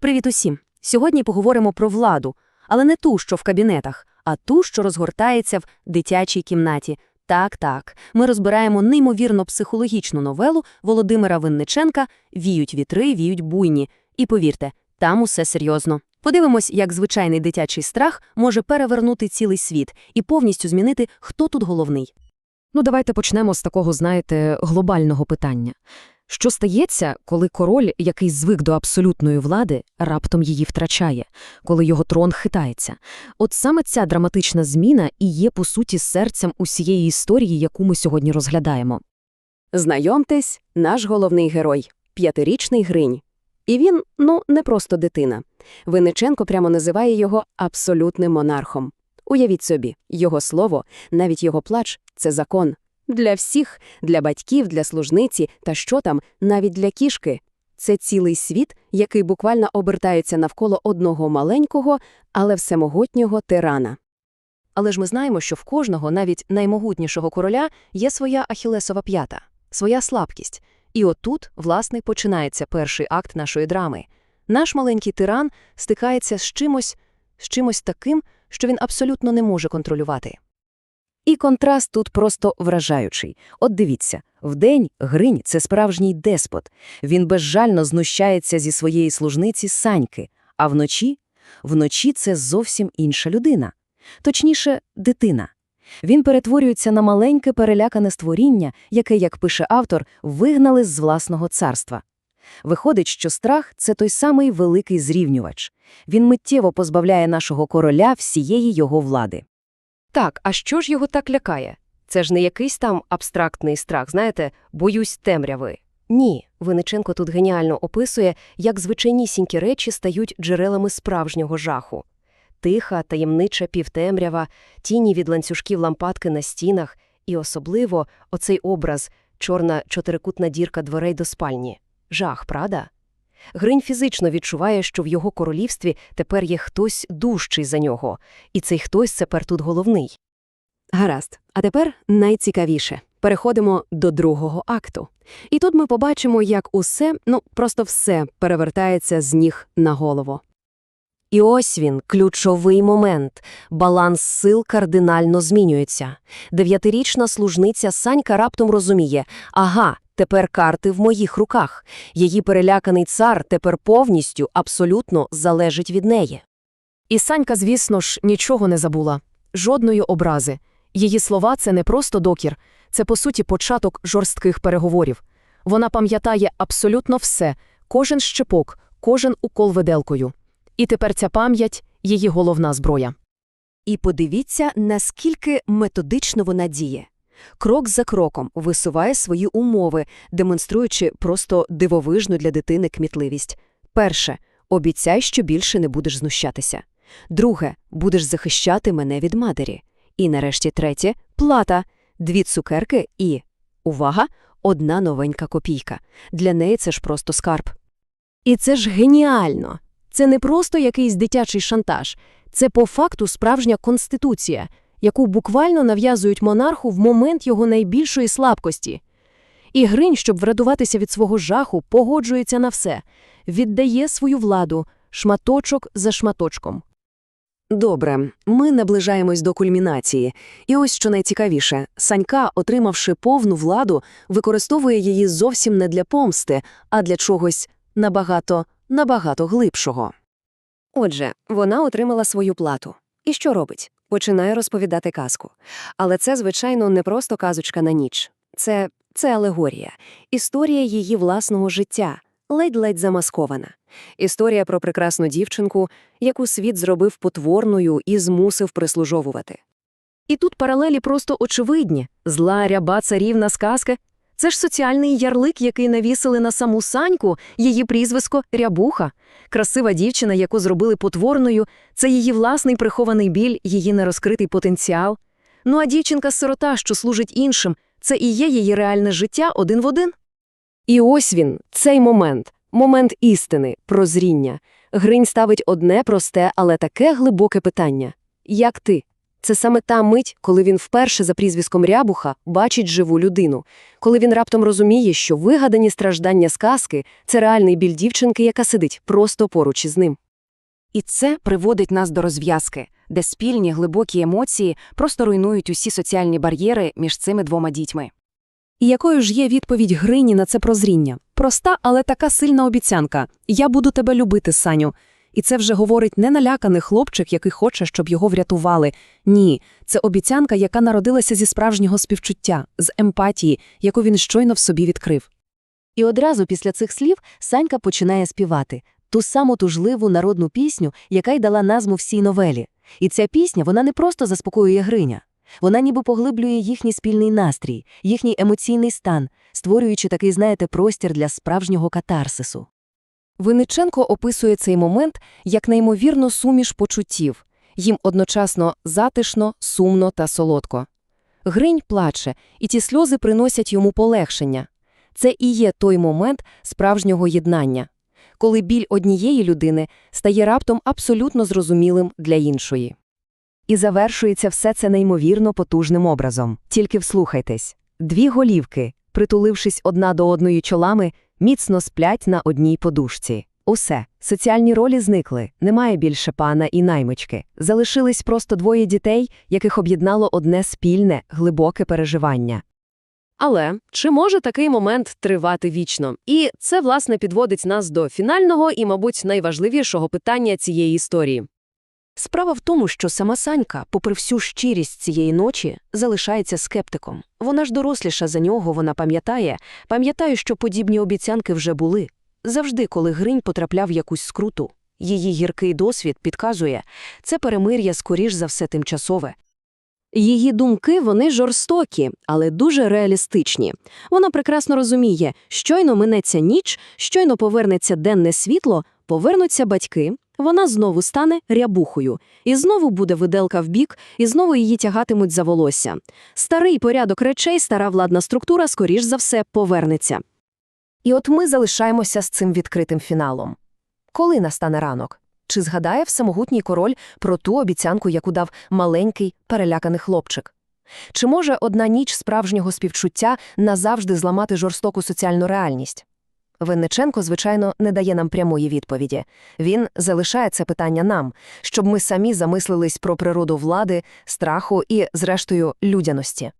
Привіт усім! Сьогодні поговоримо про владу, але не ту, що в кабінетах, а ту, що розгортається в дитячій кімнаті. Так, так, ми розбираємо неймовірно психологічну новелу Володимира Винниченка «Віють вітри, віють буйні». І повірте, там усе серйозно. Подивимось, як звичайний дитячий страх може перевернути цілий світ і повністю змінити, хто тут головний. Ну, давайте почнемо з такого, знаєте, глобального питання. Що стається, коли король, який звик до абсолютної влади, раптом її втрачає, коли його трон хитається? От саме ця драматична зміна і є, по суті, серцем усієї історії, яку ми сьогодні розглядаємо. Знайомтесь, наш головний герой – п'ятирічний Гринь. І він, ну, не просто дитина. Винниченко прямо називає його абсолютним монархом. Уявіть собі, його слово, навіть його плач – це закон. Для всіх, для батьків, для служниці та що там, навіть для кішки. Це цілий світ, який буквально обертається навколо одного маленького, але всемогутнього тирана. Але ж ми знаємо, що в кожного, навіть наймогутнішого короля, є своя ахілесова п'ята, своя слабкість. І отут, власне, починається перший акт нашої драми. Наш маленький тиран стикається з чимось, з чимось таким, що він абсолютно не може контролювати. І контраст тут просто вражаючий. От дивіться, вдень Гринь – це справжній деспот. Він безжально знущається зі своєї служниці Саньки, а вночі? Вночі це зовсім інша людина. Точніше, дитина. Він перетворюється на маленьке перелякане створіння, яке, як пише автор, вигнали з власного царства. Виходить, що страх – це той самий великий зрівнювач. Він миттєво позбавляє нашого короля всієї його влади. Так, а що ж його так лякає? Це ж не якийсь там абстрактний страх, знаєте, боюсь темряви. Ні, Винниченко тут геніально описує, як звичайнісінькі речі стають джерелами справжнього жаху. Тиха, таємнича півтемрява, тіні від ланцюжків лампадки на стінах, і особливо оцей образ – чорна чотирикутна дірка дверей до спальні. Жах, правда? Гринь фізично відчуває, що в його королівстві тепер є хтось дужчий за нього, і цей хтось тепер тут головний. Гаразд. А тепер найцікавіше. Переходимо до другого акту. І тут ми побачимо, як усе, ну просто все перевертається з ніг на голову. І ось він, ключовий момент. Баланс сил кардинально змінюється. Дев'ятирічна служниця Санька раптом розуміє – ага, тепер карти в моїх руках. Її переляканий цар тепер повністю, абсолютно залежить від неї. І Санька, звісно ж, нічого не забула. Жодної образи. Її слова – це не просто докір. Це, по суті, початок жорстких переговорів. Вона пам'ятає абсолютно все, кожен щепок, кожен укол виделкою. І тепер ця пам'ять – її головна зброя. І подивіться, наскільки методично вона діє. Крок за кроком висуває свої умови, демонструючи просто дивовижну для дитини кмітливість. Перше – обіцяй, що більше не будеш знущатися. Друге – будеш захищати мене від матері. І нарешті третє – плата. Дві цукерки і, увага, одна новенька копійка. Для неї це ж просто скарб. І це ж геніально! Це не просто якийсь дитячий шантаж. Це по факту справжня конституція, яку буквально нав'язують монарху в момент його найбільшої слабкості. І Гринь, щоб врятуватися від свого жаху, погоджується на все, віддає свою владу шматочок за шматочком. Добре, ми наближаємось до кульмінації. І ось що найцікавіше, Санька, отримавши повну владу, використовує її зовсім не для помсти, а для чогось набагато, набагато глибшого. Отже, вона отримала свою плату. І що робить? Починає розповідати казку. Але це, звичайно, не просто казочка на ніч. Це, це алегорія. Історія її власного життя, ледь-ледь замаскована. Історія про прекрасну дівчинку, яку світ зробив потворною і змусив прислужовувати. І тут паралелі просто очевидні. Зла, ряба, царівна сказка – це ж соціальний ярлик, який навісили на саму Саньку, її прізвисько – Рябуха. Красива дівчина, яку зробили потворною – це її власний прихований біль, її нерозкритий потенціал. Ну а дівчинка-сирота, що служить іншим – це і є її реальне життя один в один. І ось він, цей момент. Момент істини, прозріння. Гринь ставить одне просте, але таке глибоке питання. Як ти? Це саме та мить, коли він вперше за прізвиськом Рябуха бачить живу людину, коли він раптом розуміє, що вигадані страждання сказки – це реальний біль дівчинки, яка сидить просто поруч із ним. І це приводить нас до розв'язки, де спільні глибокі емоції просто руйнують усі соціальні бар'єри між цими двома дітьми. І якою ж є відповідь Грині на це прозріння? Проста, але така сильна обіцянка «Я буду тебе любити, Саню». І це вже говорить не наляканий хлопчик, який хоче, щоб його врятували. Ні, це обіцянка, яка народилася зі справжнього співчуття, з емпатії, яку він щойно в собі відкрив. І одразу після цих слів Санька починає співати ту саму тужливу народну пісню, яка й дала назву всій новелі. І ця пісня, вона не просто заспокоює Гриня. Вона ніби поглиблює їхній спільний настрій, їхній емоційний стан, створюючи такий, знаєте, простір для справжнього катарсису. Винниченко описує цей момент як неймовірну суміш почуттів. Їм одночасно затишно, сумно та солодко. Гринь плаче, і ті сльози приносять йому полегшення. Це і є той момент справжнього єднання, коли біль однієї людини стає раптом абсолютно зрозумілим для іншої. І завершується все це неймовірно потужним образом. Тільки вслухайтесь. Дві голівки, притулившись одна до одної чолами, міцно сплять на одній подушці. Усе. Соціальні ролі зникли, немає більше пана і наймички. Залишились просто двоє дітей, яких об'єднало одне спільне, глибоке переживання. Але чи може такий момент тривати вічно? І це, власне, підводить нас до фінального і, мабуть, найважливішого питання цієї історії. Справа в тому, що сама Санька, попри всю щирість цієї ночі, залишається скептиком. Вона ж доросліша за нього, вона пам'ятає, пам'ятає, що подібні обіцянки вже були. Завжди, коли Гринь потрапляв в якусь скруту. Її гіркий досвід підказує, це перемир'я скоріш за все тимчасове. Її думки вони жорстокі, але дуже реалістичні. Вона прекрасно розуміє, щойно минеться ніч, щойно повернеться денне світло, повернуться батьки, вона знову стане рябухою, і знову буде виделка в бік, і знову її тягатимуть за волосся. Старий порядок речей, стара владна структура, скоріш за все, повернеться. І от ми залишаємося з цим відкритим фіналом. Коли настане ранок? Чи згадає всемогутній король про ту обіцянку, яку дав маленький, переляканий хлопчик? Чи може одна ніч справжнього співчуття назавжди зламати жорстоку соціальну реальність? Винниченко, звичайно, не дає нам прямої відповіді. Він залишає це питання нам, щоб ми самі замислились про природу влади, страху і, зрештою, людяності.